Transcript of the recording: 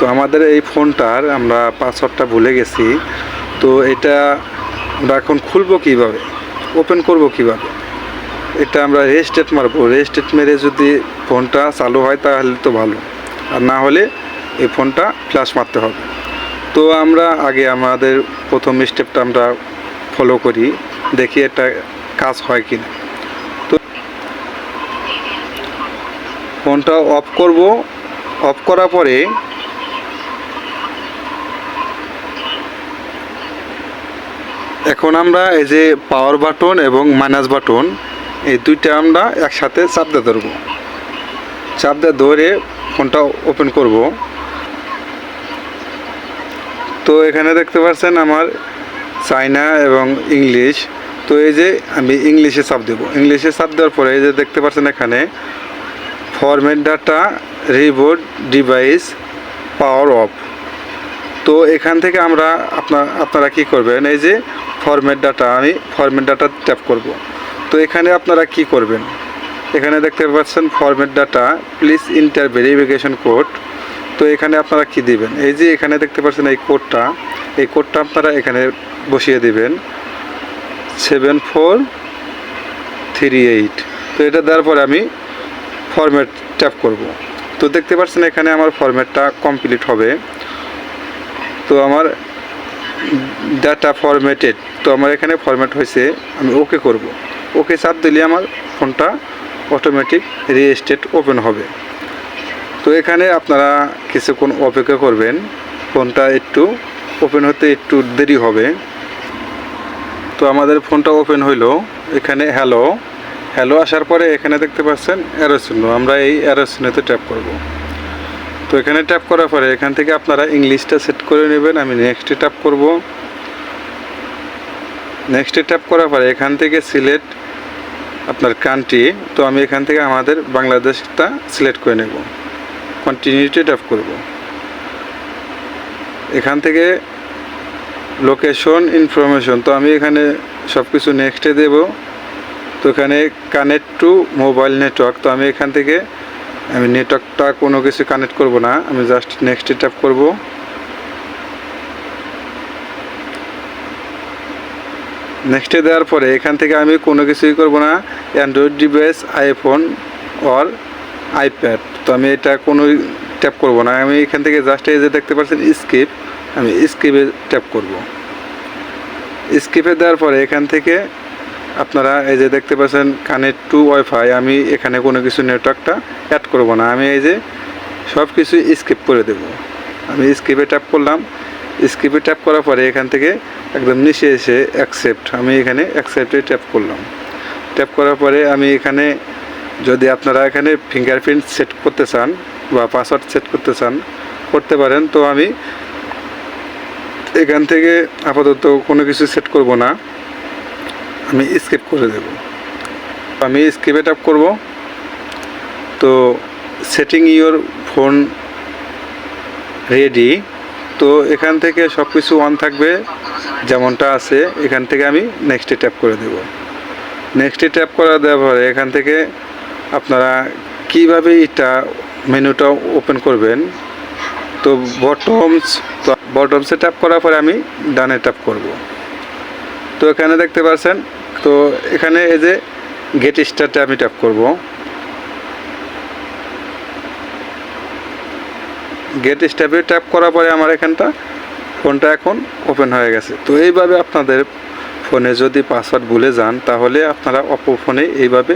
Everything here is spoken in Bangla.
তো আমাদের এই ফোনটার আমরা পাসওয়ার্ডটা ভুলে গেছি। তো এটা আমরা এখন খুলবো কীভাবে? ওপেন করব কীভাবে? এটা আমরা রেস্টেট মারবো। রেস্টেট মেরে যদি ফোনটা চালু হয় তাহলে তো ভালো। আর না হলে এই ফোনটা ফ্ল্যাশ মারতে হবে। তো আমরা আগে আমাদের প্রথম স্টেপটা আমরা ফলো করি, দেখি এটা কাজ হয় কি না তো ফোনটা অফ করব। অফ করার পরে এখন আমরা এই যে পাওয়ার বাটন এবং মাইনাস বাটন এই দুইটা আমরা একসাথে চাপ দিয়ে ধরবো। চাপ দিয়ে ধরে ফোনটা ওপেন করব। তো এখানে দেখতে পাচ্ছেন আমার চাইনা এবং ইংলিশ তো এই যে আমি ইংলিশে চাপ দেবো। ইংলিশে চাপ দেওয়ার পরে এই যে দেখতে পাচ্ছেন এখানে format data reboot device power off তো এখান থেকে আমরা আপনার, আপনারা কি করবেন? এই যে ফরম্যাট ডাটা আমি ফরম্যাট ডাটা ট্যাপ করব। তো এখানে আপনারা কি করবেন? এখানে দেখতে পাচ্ছেন format data please enter verification code তো এখানে আপনারা কি দিবেন? এই যে এখানে দেখতে পাচ্ছেন এই কোডটা এই কোডটা আপনারা এখানে বসিয়ে দিবেন। সেভেন ফোর থ্রি এইট তো এটা দেওয়ার পরে আমি ফরম্যাট ট্যাপ করব। তো দেখতে পাচ্ছেন এখানে আমার ফরম্যাটটা কমপ্লিট হবে। তো আমার ডাটা ফরম্যাটেড তো আমার এখানে ফরম্যাট হয়েছে, আমি ওকে করব। ওকে চাপ দিলে আমার ফোনটা অটোমেটিক রিস্টেট ওপেন হবে। তো এখানে আপনারা কিছুক্ষণ অপেক্ষা করবেন, ফোনটা একটু ওপেন হতে একটু দেরি হবে। তো আমাদের ফোনটা ওপেন হইল, এখানে হ্যালো হ্যালো আসার পরে এখানে দেখতে পাচ্ছেন অ্যারো চিহ্ন, আমরা এই অ্যারো চিহ্নতে ট্যাপ করব। তো এখানে ট্যাপ করার পরে এখান থেকে আপনারা ইংলিশটা সেট করে নেবেন। আমি নেক্সটে ট্যাপ করব। নেক্সটে ট্যাপ করার পরে এখান থেকে সিলেক্ট আপনার কান্ট্রি তো আমি এখান থেকে আমাদের বাংলাদেশটা সিলেক্ট করে নেব। কন্টিনিউটি ট্যাপ করব। এখান থেকে লোকেশন ইনফরমেশন তো আমি এখানে সব কিছু নেক্সটে দেব। তো এখানে কানেক্ট টু মোবাইল নেটওয়ার্ক তো আমি এখান থেকে আমি নেটওয়ার্কটা কোনো কিছু কানেক্ট করব না, আমি জাস্ট নেক্সটে ট্যাপ করব। নেক্সটে দেওয়ার পরে এখান থেকে আমি কোনো কিছুই করব না Android device iPhone or iPad তো আমি এটা কোনো ট্যাপ করব না, আমি এখান থেকে জাস্ট এই যে দেখতে পাচ্ছেন স্কিপ আমি স্কিপে ট্যাপ করব। স্কিপে দেওয়ার পরে এখান থেকে আপনারা এই যে দেখতে পাচ্ছেন, কানেক্ট টু ওয়াইফাই আমি এখানে কোনো কিছু নেটওয়ার্কটা অ্যাড করব না। আমি এই যে সব কিছু স্কিপ করে দেব। আমি স্কিপে ট্যাপ করলাম। স্কিপে ট্যাপ করার পরে এখান থেকে একদম নিচে এসে অ্যাকসেপ্ট আমি এখানে অ্যাকসেপ্টে ট্যাপ করলাম। ট্যাপ করার পরে আমি এখানে যদি আপনারা এখানে ফিঙ্গারপ্রিন্ট সেট করতে চান বা পাসওয়ার্ড সেট করতে চান, করতে পারেন। তো আমি এখান থেকে আপাতত কোনো কিছু সেট করব না। আমি স্কিপ করে দেব। আমি স্কিপে ট্যাপ করব। তো সেটিং ইওর ফোন রেডি তো এখান থেকে সব কিছু অন থাকবে, যেমনটা আছে, এখান থেকে আমি নেক্সটে ট্যাপ করে দেব। নেক্সটে ট্যাপ করা দেওয়ার পরে এখান থেকে আপনারা কীভাবে এটা মেনুটা ওপেন করবেন, তো বটমস বটমসে ট্যাপ করার পরে আমি ডানে ট্যাপ করব। তো এখানে দেখতে পাচ্ছেন তো এখানে এই যে গেট স্টারটা আমি ট্যাপ করব। গেট স্টাপে ট্যাপ করার পরে আমার এখানটা ফোনটা এখন ওপেন হয়ে গেছে। তো এইভাবে আপনাদের ফোনে যদি পাসওয়ার্ড ভুলে যান, তাহলে আপনারা অপো ফোনে এইভাবে